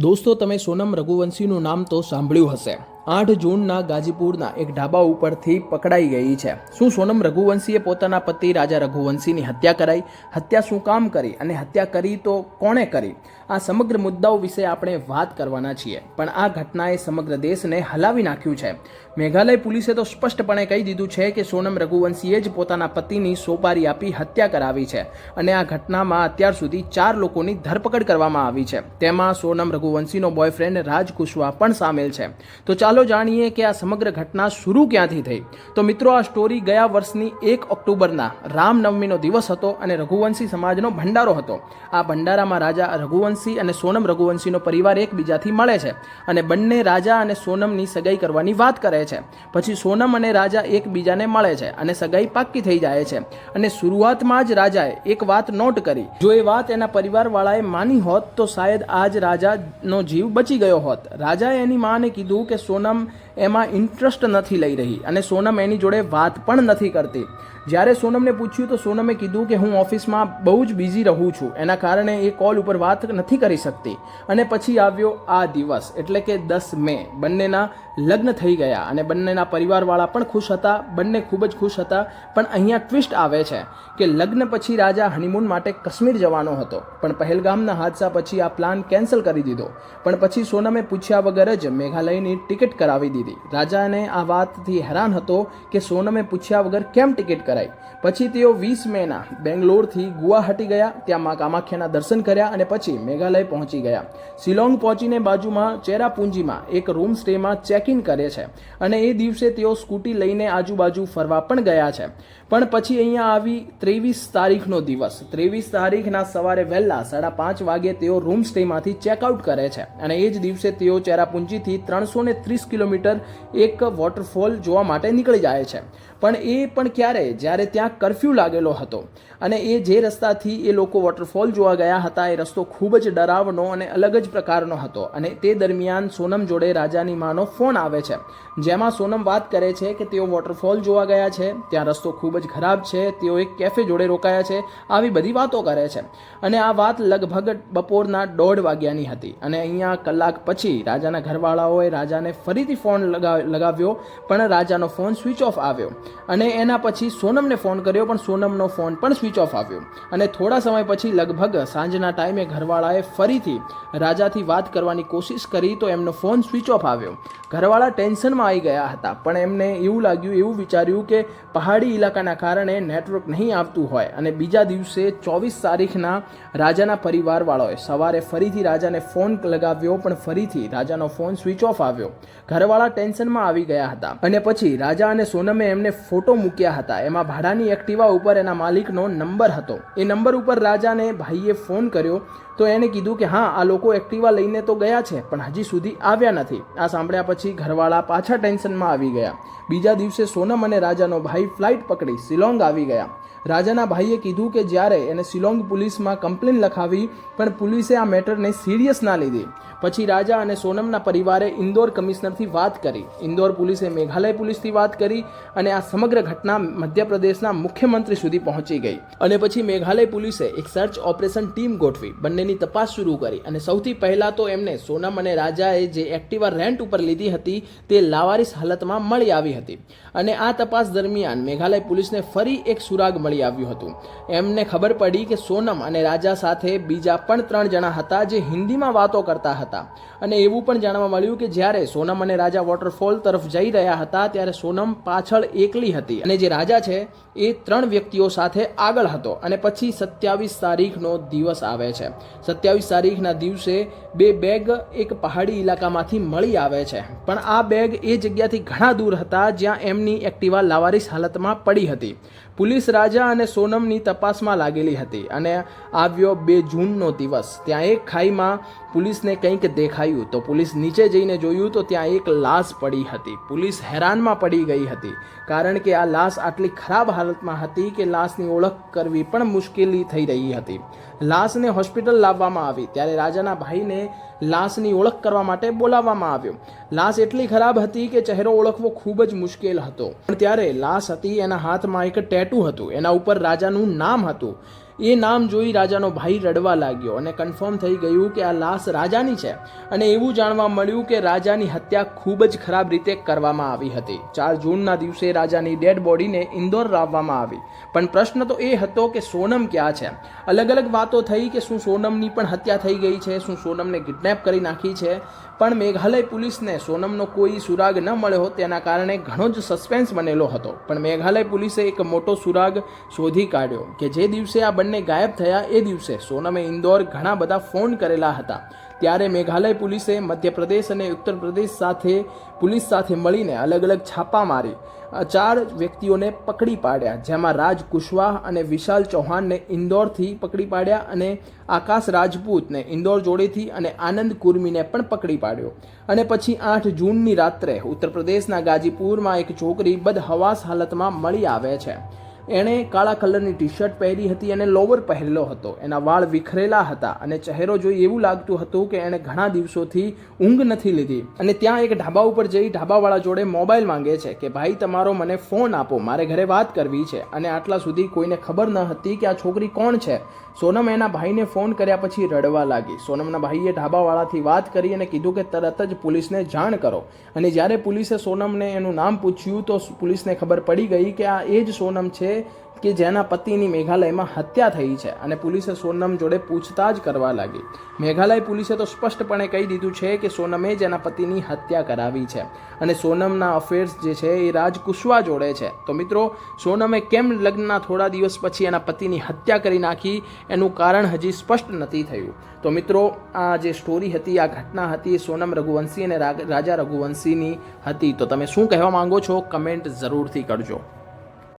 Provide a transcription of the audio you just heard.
દોસ્તો તમે સોનમ રઘુવંશીનું નામ તો સાંભળ્યું હશે. આઠ જૂનના ગાજીપુરના એક ઢાબા ઉપરથી પકડાઈ ગઈ છે. શું સોનમ રઘુવંશીએ પોતાના પતિ રાજા રઘુવંશીની હત્યા કરાઈ? હત્યા શું કામ કરી અને હત્યા કરી તો કોણે કરી? આ સમગ્ર મુદ્દાઓ વિશે આપણે વાત કરવાના છીએ, પણ આ ઘટનાએ સમગ્ર દેશને હલાવી નાખ્યું છે. મેઘાલય પોલીસે તો સ્પષ્ટપણે કહી દીધું છે કે સોનમ રઘુવંશીએ જ પોતાના પતિની સોપારી આપી હત્યા કરાવી છે અને આ ઘટનામાં અત્યાર સુધી ચાર લોકોની ધરપકડ કરવામાં આવી છે. તેમાં સોનમ રઘુવંશીનો બોયફ્રેન્ડ રાજ કુશવા પણ સામેલ છે. તો ચાલો જાણીએ કે આ સમગ્ર ઘટના શરૂ ક્યાંથી થઈ. તો મિત્રો, આ સ્ટોરી ગયા વર્ષની એક ઓક્ટોબરના રામનવમીનો દિવસ હતો અને રઘુવંશી સમાજનો ભંડારો હતો. આ ભંડારામાં રાજા રઘુવંશી અને સોનમ રઘુવંશીનો પરિવાર એકબીજાથી મળે છે અને બંને રાજા અને સોનમની સગાઈ કરવાની વાત કરે છે. પછી સોનમ અને રાજા એકબીજાને મળે છે અને સગાઈ પાક્કી થઈ જાય છે અને શરૂઆતમાં જ રાજાએ એક વાત નોટ કરી. જો એ વાત એના પરિવારવાળાએ માની હોત તો શાયદ આજ રાજાનો જીવ બચી ગયો હોત. રાજાએ એની માને કીધું કે સોનમ એમાં ઇન્ટરેસ્ટ નથી લઈ રહી અને સોનમ એની જોડે વાત પણ નથી કરતી. જ્યારે સોનમને પૂછ્યું તો સોનમે કીધું કે હું ઓફિસમાં બહુ જ બિઝી રહું છું, એના કારણે એ કોલ ઉપર વાત નથી કરી શકતી. અને પછી આવ્યો આ દિવસ, એટલે કે દસ મે, બંનેના લગ્ન થઈ ગયા અને બંનેના પરિવારવાળા પણ ખુશ હતા. બંને ખૂબ જ ખુશ હતા. પણ અહીંયા ટ્વિસ્ટ આવે છે કે લગ્ન પછી રાજા હનીમૂન માટે કાશ્મીર જવાનો હતો. પણ પહેલગામના હાદસા પછી આ પ્લાન કેન્સલ કરી દીધો. પણ પછી સોનમે પૂછ્યા વગર જ મેઘાલયની ટિકિટ કરાવી દીધી. રાજાને આ વાતથી હેરાન હતો કે સોનમે પૂછ્યા વગર કેમ ટિકિટ કરાઈ? પછી તેઓ વીસ મેના બેંગ્લોરથી ગુવાહાટી ગયા. ત્યાં મા કામાખ્યાના દર્શન કર્યા અને પછી મેઘાલય પહોંચી ગયા. શિલોંગ પહોંચીને બાજુમાં ચેરાપુંજીમાં એક રૂમ સ્ટેમાં ચેક ઇન કરે છે. અને એ દિવસે તેઓ સ્કૂટી લઈને આજુબાજુ ફરવા પણ ગયા છે. પણ પછી અહીંયા આવી ત્રેવીસ તારીખનો દિવસ. ત્રેવીસ તારીખના સવારે વહેલા સાડા પાંચ વાગે તેઓ રૂમ સ્ટેમાંથી ચેકઆઉટ કરે છે. અને એ જ દિવસે તેઓ ચેરાપુંજીથી ત્રણસો ને ત્રીસ કિલોમીટર એક વોટરફોલ જોવા માટે નીકળી જાય છે. પણ એ પણ ક્યારે? જ્યારે ત્યાં કરફ્યુ લાગેલો હતો. અને એ જે રસ્તાથી એ લોકો વોટરફોલ જોવા ગયા હતા, એ રસ્તો ખૂબ જ ડરાવનો અને અલગ જ પ્રકારનો હતો. અને તે દરમિયાન સોનમ જોડે રાજાની માનો ફોન આવે છે. જેમાં સોનમ વાત કરે છે કે તેઓ વોટરફોલ જોવા ગયા છે, ત્યાં રસ્તો ખૂબ જ ખરાબ છે, તેઓ એક કેફે જોડે રોકાયા છે, આવી બધી વાતો કરે છે. અને આ વાત લગભગ બપોરના દોઢ વાગ્યાની હતી. અને અહીંયા કલાક પછી રાજાના ઘરવાળાઓએ રાજાને ફરીથી ફોન લગા લગાવ્યો, પણ રાજાનો ફોન સ્વિચ ઓફ આવ્યો. અને એના પછી સોનમને ફોન કર્યો, પણ સોનમનો ફોન પણ સ્વિચ ઓફ આવ્યો. અને થોડા સમય પછી લગભગ સાંજના ટાઈમે ઘરવાળાએ ફરીથી રાજાથી વાત કરવાની કોશિશ કરી તો એમનો ફોન સ્વિચ ઓફ આવ્યો. ઘરવાળા ટેન્શનમાં આવી ગયા હતા, પણ એમને એવું લાગ્યું, એવું વિચાર્યું કે પહાડી ઇલાકાના કારણે નેટવર્ક નહીં આવતું હોય અને બીજા દિવસે ચોવીસ તારીખના રાજાના પરિવારવાળાએ સવારે ફરીથી રાજાને ફોન લગાવ્યો, પણ ફરીથી રાજાનો ફોન સ્વિચ ઓફ આવ્યો. ઘરવાળા ટેન્શનમાં આવી ગયા હતા. અને પછી રાજા અને સોનમે એમને ફોટો મૂક્યા હતા. એમાં ભાડાની એક્ટિવા ઉપર એના માલિકનો નંબર હતો. એ નંબર ઉપર રાજાને ભાઈએ ફોન કર્યો તો એણે કીધું કે હા, આ લોકો એક્ટિવા લઈને તો ગયા છે, પણ હજી સુધી આવ્યા નથી. આ સાંભળ્યા પછી ઘરવાળા પાછા ટેન્શનમાં આવી ગયા. બીજા દિવસે સોનમ અને રાજાનો ભાઈ ફ્લાઇટ પકડી શિલોંગ આવી ગયા. રાજાના ભાઈએ કીધું કે જ્યારે એને શિલોંગ પોલીસમાં કમ્પ્લેન લખાવી, પણ પોલીસે આ મેટરને સિરિયસ ના લીધી. પછી રાજા અને સોનમના પરિવારે ઇન્દોર કમિશનરથી વાત કરી. ઇન્દોર પોલીસે મેઘાલય પોલીસથી વાત કરી અને આ સમગ્ર ઘટના મધ્યપ્રદેશના મુખ્યમંત્રી સુધી પહોંચી ગઈ. અને પછી મેઘાલય પોલીસે એક સર્ચ ઓપરેશન ટીમ ગોઠવી. બંનેની તપાસ શરૂ કરી અને સૌથી પહેલાં તો એમને સોનમ અને રાજાએ જે એક્ટિવા રેન્ટ ઉપર લીધી હતી તે લાવારીસ હાલતમાં મળી આવી હતી અને આ તપાસ દરમિયાન મેઘાલય પોલીસને ફરી એક સુરાગ મળી આવ્યું હતું. એમને ખબર પડી કે સોનમ અને રાજા સાથે બીજા પણ ત્રણ જણા હતા જે હિન્દીમાં વાતો કરતા હતા અને એવું પણ જાણવા મળ્યું કે જ્યારે સોનમ અને રાજા વોટરફોલ તરફ જઈ રહ્યા હતા ત્યારે સોનમ પાછળ એકલી હતી અને જે રાજા છે એ ત્રણ વ્યક્તિઓ સાથે આગળ હતો અને પછી સત્યાવીસ તારીખનો દિવસ આવે છે. સત્યાવીસ તારીખના દિવસે બે બેગ એક પહાડી ઇલાકામાંથી મળી આવે છે. પણ આ બેગ એ જગ્યાથી ઘણા દૂર હતા જ્યાં એમની એક્ટિવા લાવારીસ હાલતમાં પડી હતી. પોલીસ રાજા અને સોનમની તપાસમાં લાગેલી હતી અને આવ્યો બે જૂનનો દિવસ. ત્યાં એક ખાઈમાં પોલીસને કંઈક દેખાયું તો પોલીસ નીચે જઈને જોયું તો ત્યાં એક લાશ પડી હતી. પોલીસ હેરાનમાં પડી ગઈ હતી કારણ કે આ લાશ આટલી ખરાબ હાલતમાં હતી કે લાશની ઓળખ કરવી પણ મુશ્કેલી થઈ રહી હતી. લાશને હોસ્પિટલ લાવવામાં આવી ત્યારે રાજાના ભાઈને લાશની ઓળખ કરવા માટે બોલાવવામાં આવ્યો. લાશ એટલી ખરાબ હતી કે ચહેરો ઓળખવો ખૂબ જ મુશ્કેલ હતો. પણ ત્યારે લાશ હતી, એના હાથમાં એક ટેટુ હતું, એના ઉપર રાજાનું નામ હતું. એ નામ જોઈ રાજાનો ભાઈ રડવા લાગ્યો અને કન્ફર્મ થઈ ગયું કે આ લાશ રાજાની છે. અને એવું જાણવા મળ્યું કે રાજાની હત્યા ખૂબ જ ખરાબ રીતે કરવામાં આવી હતી. ચાર જૂનના દિવસે રાજાની ડેડ બોડીને ઇન્દોર લાવવામાં આવી. પણ પ્રશ્ન તો એ હતો કે સોનમ ક્યાં છે? અલગ અલગ વાતો થઈ કે શું સોનમની પણ હત્યા થઈ ગઈ છે, શું સોનમને કિડનેપ કરી નાખી છે? પણ મેઘાલય પોલીસને સોનમનો કોઈ સુરાગ ન મળ્યો તેના કારણે ઘણો જ સસ્પેન્સ બનેલો હતો. પણ મેઘાલય પોલીસે એક મોટો સુરાગ શોધી કાઢ્યો કે જે દિવસે આ બંને ગાયબ થયા, એ દિવસે સોનમે ઇન્દોર ઘણા બધા ફોન કરેલા હતા. ત્યારે મેઘાલય પોલીસે મધ્યપ્રદેશ અને ઉત્તર પ્રદેશ સાથે, પોલીસ સાથે મળીને અલગ અલગ છાપા મારી. ચાર વ્યક્તિઓને પકડી પાડ્યા, જેમાં રાજ કુશવાહ અને વિશાલ ચૌહાણને ઇન્દોરથી પકડી પાડ્યા અને આકાશ રાજપૂતને ઇન્દોર જોડેથી અને આનંદ કુર્મીને પણ પકડી પાડ્યો. અને પછી આઠ જૂનની રાત્રે ઉત્તર પ્રદેશના ગાજીપુરમાં એક છોકરી બદહવાસ હાલતમાં મળી આવે છે. એણે કાળા કલરની ટી શર્ટ પહેરી હતી અને લોવર પહેરેલો હતો. એના વાળ વિખરેલા હતા અને ચહેરો જોઈ એવું લાગતું હતું કે એણે ઘણા દિવસોથી ઊંઘ નથી લીધી. અને ત્યાં એક ઢાબા ઉપર જઈ ઢાબાવાળા જોડે મોબાઈલ માંગે છે કે, ભાઈ, તમારો મને ફોન આપો, મારે ઘરે વાત કરવી છે. અને આટલા સુધી કોઈને ખબર ન હતી કે આ છોકરી કોણ છે. સોનમ એના ભાઈને ફોન કર્યા પછી રડવા લાગી. સોનમના ભાઈએ ઢાબાવાળાથી વાત કરી અને કીધું કે, તરત જ પોલીસને જાણ કરો. અને જ્યારે પોલીસે સોનમને એનું નામ પૂછ્યું તો પોલીસને ખબર પડી ગઈ કે આ એ જ સોનમ છે કે જેના પતિની મેઘાલયમાં હત્યા થઈ છે અને પોલીસે સોનમ જોડે પૂછતાછ કરવા લાગી. મેઘાલય પોલીસે તો સ્પષ્ટપણે કહી દીધું છે કે સોનમે જેના પતિની હત્યા કરાવી છે અને સોનમના અફેર્સ જે છે એ રાજ કુશવા જોડે છે. તો મિત્રો, સોનમે કેમ લગ્નના થોડા દિવસ પછી એના પતિની હત્યા કરી નાખી એનું કારણ હજી સ્પષ્ટ નથી થયું. તો મિત્રો, આ જે સ્ટોરી હતી, આ ઘટના હતી એ સોનમ રઘુવંશી અને રાજા રઘુવંશીની હતી. તો તમે શું કહેવા માંગો છો? કમેન્ટ જરૂરથી કરજો.